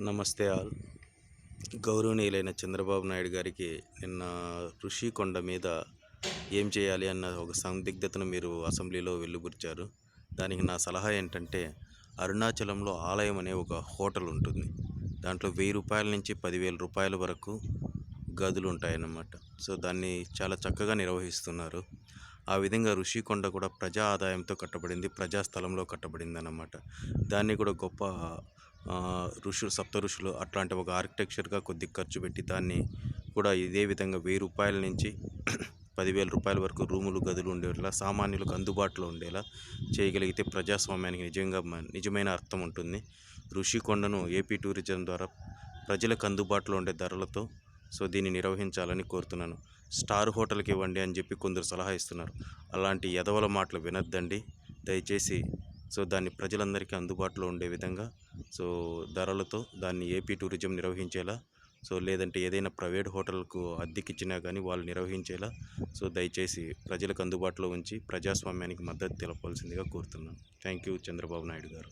నమస్తే ఆల్. గౌరవనీయులైన చంద్రబాబు నాయుడు గారికి నిన్న ఋషికొండ మీద ఏం చేయాలి అన్న ఒక సందిగ్ధతను మీరు అసెంబ్లీలో వెలుబుచ్చారు దానికి నా సలహా ఏంటంటే అరుణాచలంలో ఆలయం అనే ఒక హోటల్ ఉంటుంది. దాంట్లో వెయ్యి రూపాయల నుంచి పదివేల రూపాయల వరకు గదులు ఉంటాయన్నమాట సో దాన్ని చాలా చక్కగా నిర్వహిస్తున్నారు. ఆ విధంగా ఋషికొండ కూడా ప్రజా ఆదాయంతో కట్టబడింది ప్రజా స్థలంలో కట్టబడింది అన్నమాట దాన్ని కూడా గొప్ప ఋషులు సప్త ఋషులు అట్లాంటి ఒక ఆర్కిటెక్చర్గా కొద్ది ఖర్చు పెట్టి దాన్ని కూడా ఇదే విధంగా వెయ్యి రూపాయల నుంచి పదివేల రూపాయల వరకు రూములు గదులు ఉండేలా సామాన్యులకు అందుబాటులో ఉండేలా చేయగలిగితే ప్రజాస్వామ్యానికి నిజంగా నిజమైన అర్థం ఉంటుంది. ఋషికొండను ఏపీ టూరిజం ద్వారా ప్రజలకు అందుబాటులో ఉండే ధరలతో సో దీన్ని నిర్వహించాలని కోరుతున్నాను. స్టార్ హోటల్కి ఇవ్వండి అని చెప్పి కొందరు సలహా ఇస్తున్నారు. అలాంటి ఎదవల మాటలు వినొద్దండి. దయచేసి సో దాన్ని ప్రజలందరికీ అందుబాటులో ఉండే విధంగా సో ధరలతో దాన్ని ఏపీ టూరిజం నిర్వహించేలా సో లేదంటే ఏదైనా ప్రైవేట్ హోటల్కు అద్దెకిచ్చినా కానీ వాళ్ళు నిర్వహించేలా సో దయచేసి ప్రజలకు అందుబాటులో ఉంచి ప్రజాస్వామ్యానికి మద్దతు తెలపాల్సిందిగా కోరుతున్నాను. థ్యాంక్ యూ చంద్రబాబు నాయుడు గారు.